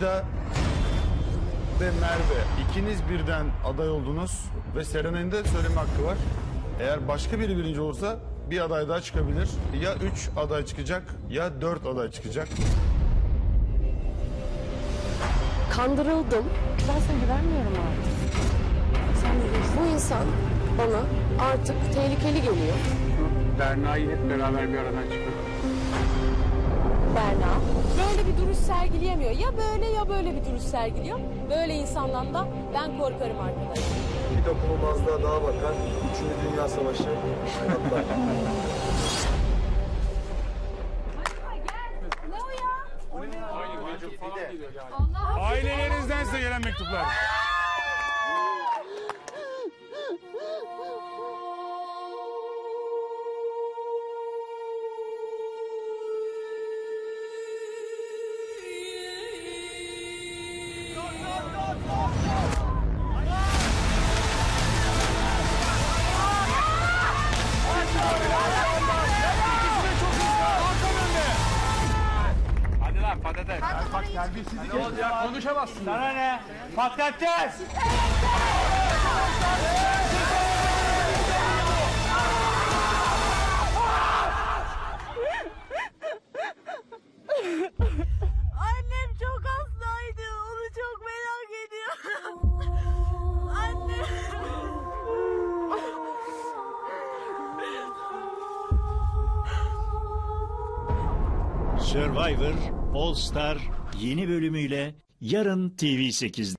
Da ve Merve ikiniz birden aday oldunuz ve Serenay'ın da söyleme hakkı var. Eğer başka biri birinci olursa bir aday daha çıkabilir. Ya üç aday çıkacak ya dört aday çıkacak. Kandırıldım. Ben sana güvenmiyorum artık. Sen. Bu insan bana artık tehlikeli geliyor. Berna'yı hep beraber bir aradan çıkaralım. Duruş sergileyemiyor. Ya böyle ya böyle bir duruş sergiliyor. Böyle insandan da ben korkarım arkadaşlar. Bir dokunulmazlığa daha bakar. Üçüncü Dünya Savaşı. Ailelerinizden size gelen mektuplar. Hadi lan patates. Bak terbiyesizlik konuşamazsın. Sana ne? Patates. Survivor All Star yeni bölümüyle yarın TV8'de.